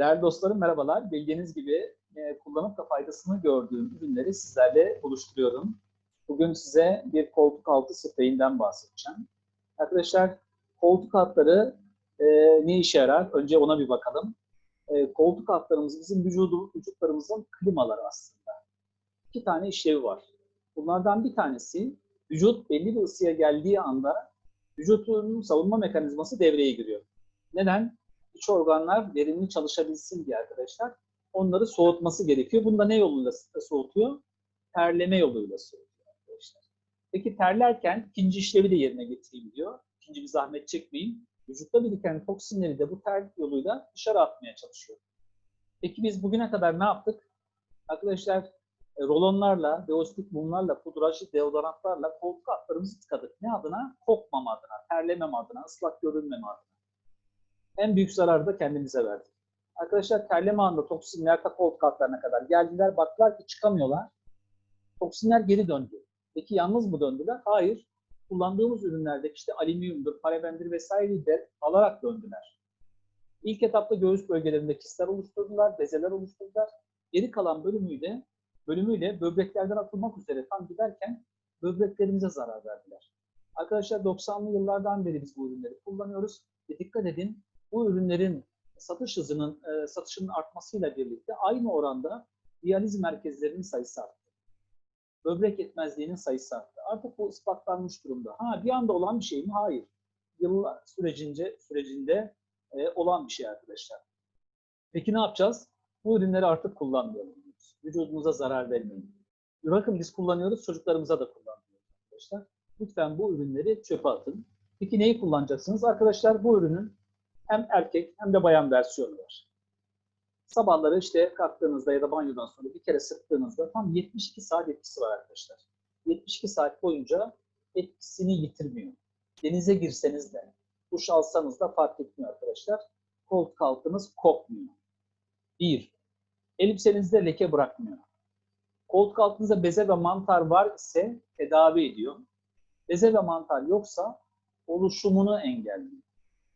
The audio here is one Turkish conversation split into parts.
Değerli dostlarım merhabalar. Bildiğiniz gibi e, kullanıp da faydasını gördüğüm ürünleri sizlerle buluşturuyorum. Bugün size bir koltuk altı spreyinden bahsedeceğim. Arkadaşlar koltuk altları e, ne işe yarar? Önce ona bir bakalım. E, koltuk altlarımız bizim vücudu, vücutlarımızın klimaları aslında. İki tane işlevi var. Bunlardan bir tanesi vücut belli bir ısıya geldiği anda vücudun savunma mekanizması devreye giriyor. Neden? İç organlar verimli çalışabilsin diye arkadaşlar onları soğutması gerekiyor. Bunda ne yoluyla soğutuyor? Terleme yoluyla soğutuyor arkadaşlar. Peki terlerken ikinci işlevi de yerine getireyim diyor. İkinci bir zahmet çekmeyin. Vücutta biriken toksinleri de bu ter yoluyla dışarı atmaya çalışıyor. Peki biz bugüne kadar ne yaptık? Arkadaşlar e, rolonlarla, deostik mumlarla, pudrajlı deodorantlarla koltuk altlarımızı tıkadık. Ne adına? Kokmama adına, terlemem adına, ıslak görünmeme adına. En büyük zararı da kendimize verdik. Arkadaşlar terleme anında toksinler ta koltuk altlarına kadar geldiler. Baktılar ki çıkamıyorlar. Toksinler geri döndü. Peki yalnız mı döndüler? Hayır. Kullandığımız ürünlerdeki işte alüminyumdur, parabendir vesaireyi de alarak döndüler. İlk etapta göğüs bölgelerinde kistler oluşturdular, bezeler oluşturdular. Geri kalan bölümüyle bölümüyle böbreklerden atılmak üzere tam giderken böbreklerimize zarar verdiler. Arkadaşlar 90'lı yıllardan beri biz bu ürünleri kullanıyoruz. Ve dikkat edin bu ürünlerin satış hızının e, satışının artmasıyla birlikte aynı oranda diyaliz merkezlerinin sayısı arttı. Böbrek yetmezliğinin sayısı arttı. Artık bu ispatlanmış durumda. Ha bir anda olan bir şey mi? Hayır. Yıllar sürecince sürecinde e, olan bir şey arkadaşlar. Peki ne yapacağız? Bu ürünleri artık kullanmayalım. Vücudumuza zarar vermeyin. Bakın biz kullanıyoruz, çocuklarımıza da kullanıyoruz arkadaşlar. Lütfen bu ürünleri çöpe atın. Peki neyi kullanacaksınız? Arkadaşlar bu ürünün hem erkek hem de bayan versiyonu var. Sabahları işte kalktığınızda ya da banyodan sonra bir kere sıktığınızda tam 72 saat etkisi var arkadaşlar. 72 saat boyunca etkisini yitirmiyor. Denize girseniz de, duş alsanız da fark etmiyor arkadaşlar. Koltuk altınız kokmuyor. Bir, elbisenizde leke bırakmıyor. Koltuk altınızda beze ve mantar var ise tedavi ediyor. Beze ve mantar yoksa oluşumunu engelliyor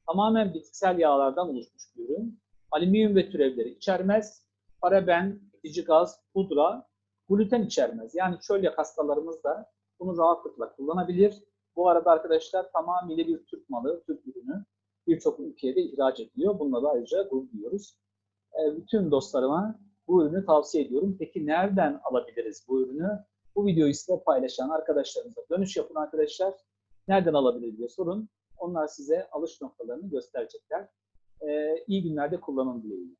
tamamen bitkisel yağlardan oluşmuş bir ürün. Alüminyum ve türevleri içermez. Paraben, itici gaz, pudra, gluten içermez. Yani çölyak hastalarımız da bunu rahatlıkla kullanabilir. Bu arada arkadaşlar tamamıyla bir Türk malı, Türk ürünü. Birçok ülkeye de ihraç ediliyor. Bununla da ayrıca gurur duyuyoruz. E, bütün dostlarıma bu ürünü tavsiye ediyorum. Peki nereden alabiliriz bu ürünü? Bu videoyu size paylaşan arkadaşlarınıza dönüş yapın arkadaşlar. Nereden alabiliriz diye sorun. Onlar size alış noktalarını gösterecekler. Ee, iyi günlerde kullanın dileğiyle.